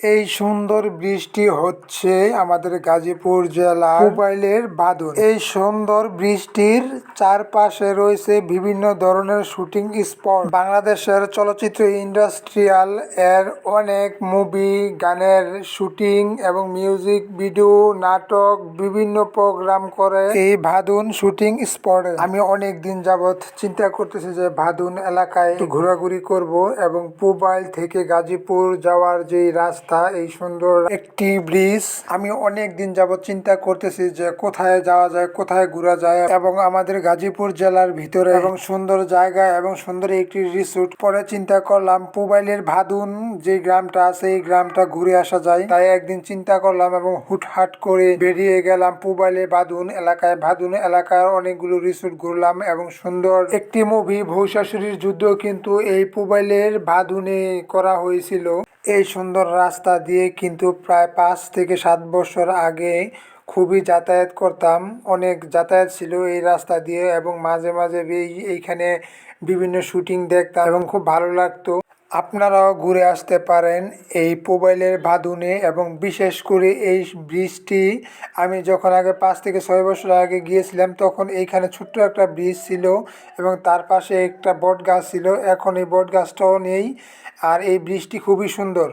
এই সুন্দর বৃষ্টি হচ্ছে আমাদের গাজীপুর জেলা মোবাইলের বাদন এই সুন্দর বৃষ্টির চারপাশে রয়েছে বিভিন্ন ধরনের শুটিং স্পট। বাংলাদেশের চলচ্চিত্র ইন্ডাস্ট্রিয়াল এর অনেক মুভি, গানের শুটিং এবং মিউজিক, ভিডিও, নাটক, বিভিন্ন প্রোগ্রাম করে এই ভাদুন শুটিং স্পটে। আমি অনেক দিন যাবৎ চিন্তা করতেছি যে ভাদুন এলাকায় ঘোরাঘুরি করব এবং মোবাইল থেকে গাজীপুর যাওয়ার যে রাস্তা এই সুন্দর একটি ব্রিজ। আমি অনেক দিন যাবৎ চিন্তা করতেছি যে কোথায় যাওয়া যায়, কোথায় ঘোরা যায় এবং আমাদের গাজীপুর জেলার ভিতরে এবং সুন্দর জায়গা এবং সুন্দর একটি রিসোর্ট পরে চিন্তা করলাম মোবাইলের ভাদুন যে গ্রামটা আছে, এই গ্রামটা ঘুরে আসা যায়। তাই একদিন চিন্তা করলাম এবং হুটহাট করে বেরিয়ে গেলাম পুবাইলে বাদুন এলাকায়। ভাদুন এলাকার অনেকগুলো রিসোর্ট ঘুরলাম এবং সুন্দর একটি মুভি ভৌশাশুড়ির যুদ্ধ কিন্তু এই পুবাইলের ভাদুনে করা হয়েছিল। এই সুন্দর রাস্তা দিয়ে কিন্তু প্রায় পাঁচ থেকে সাত বছর আগে খুবই যাতায়াত করতাম। অনেক যাতায়াত ছিল এই রাস্তা দিয়ে এবং মাঝে মাঝে এই- এইখানে বিভিন্ন শুটিং দেখতাম এবং খুব ভালো লাগতো। আপনারাও ঘুরে আসতে পারেন এই মোবাইলের ভাদুনে এবং বিশেষ করে এই ব্রিজটি। আমি যখন আগে পাঁচ থেকে ছয় বছর আগে গিয়েছিলাম, তখন এইখানে ছোট্ট একটা ব্রিজ ছিল এবং তার পাশে একটা বট গাছ ছিল। এখন এই বট গাছটাও নেই আর এই ব্রিজটি খুবই সুন্দর।